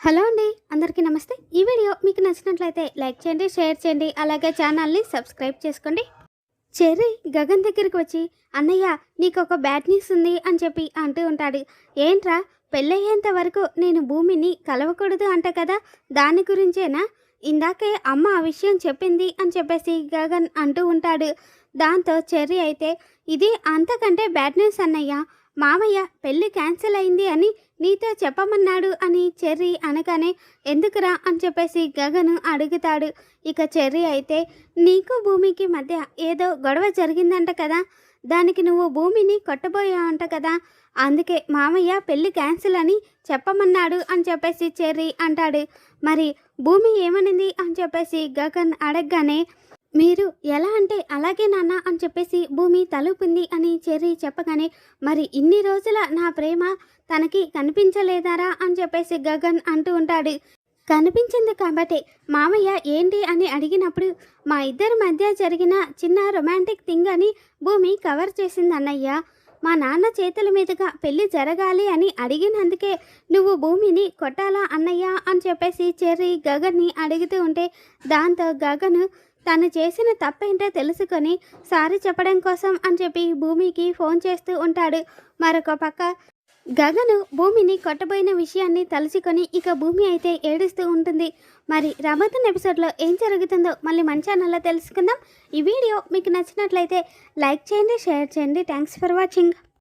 Hello అండి అందరికీ నమస్తే. ఈ వీడియో మీకు నచ్చినట్లయితే లైక్ చేయండి షేర్ చేయండి అలాగే ఛానల్ని సబ్స్క్రైబ్ చేసుకోండి. చెర్రీ గగన్ దగ్గరికి వచ్చి అన్నయ్య నీకు ఒక బ్యాడ్ న్యూస్ ఉంది అని చెప్పి అంటూ ఉంటాడు. ఏంట్రా పెళ్ళయ్యేంత వరకు నేను భూమిని కలవకూడదు అంట కదా దాని గురించేనా? ఇందాకే అమ్మ ఆ విషయం చెప్పింది అని చెప్పేసి గగన్ అంటూ ఉంటాడు. దాంతో చెర్రీ అయితే ఇది అంతకంటే బ్యాడ్ న్యూస్ అన్నయ్య. మామయ్య పెళ్ళి క్యాన్సిల్ అయింది అని నీతో చెప్పమన్నాడు అని చెర్రీ అనగానే ఎందుకురా? అని చెప్పేసి గగను అడుగుతాడు. ఇక చెర్రీ అయితే నీకు భూమికి మధ్య ఏదో గొడవ జరిగిందంట కదా. దానికి నువ్వు భూమిని కొట్టబోయావంట కదా. అందుకే మామయ్య పెళ్ళి క్యాన్సిల్ అని చెప్పమన్నాడు అని చెప్పేసి చెర్రీ అంటాడు. మరి భూమి ఏమనింది? అని చెప్పేసి గగన్ అడగగానే మీరు ఎలా అంటే అలాగే నాన్న అని చెప్పేసి భూమి తలుపుంది అని చెర్రీ చెప్పగానే మరి ఇన్ని రోజుల నా ప్రేమ తనకి కనిపించలేదారా? అని చెప్పేసి గగన్ అంటూ ఉంటాడు. కనిపించింది కాబట్టి మామయ్య ఏంటి? అని అడిగినప్పుడు మా ఇద్దరి మధ్య జరిగిన చిన్న రొమాంటిక్ థింగ్ అని భూమి కవర్ చేసింది అన్నయ్య. మా నాన్న చేతుల మీదుగా పెళ్ళి జరగాలి అని అడిగినందుకే నువ్వు భూమిని కొట్టాలా అన్నయ్య? అని చెప్పేసి చెర్రీ గగన్ని అడుగుతూ ఉంటే దాంతో గగను తను చేసిన తప్పేంటో తెలుసుకొని సారీ చెప్పడం కోసం అని చెప్పి భూమికి ఫోన్ చేస్తూ ఉంటాడు. మరొక పక్క గగను భూమిని కొట్టబోయిన విషయాన్ని తలుచుకొని ఇక భూమి అయితే ఏడుస్తూ ఉంటుంది. మరి రాబోతున్న ఎపిసోడ్లో ఏం జరుగుతుందో మళ్ళీ మన ఛానల్లో తెలుసుకుందాం. ఈ వీడియో మీకు నచ్చినట్లయితే లైక్ చేయండి షేర్ చేయండి. Thanks for watching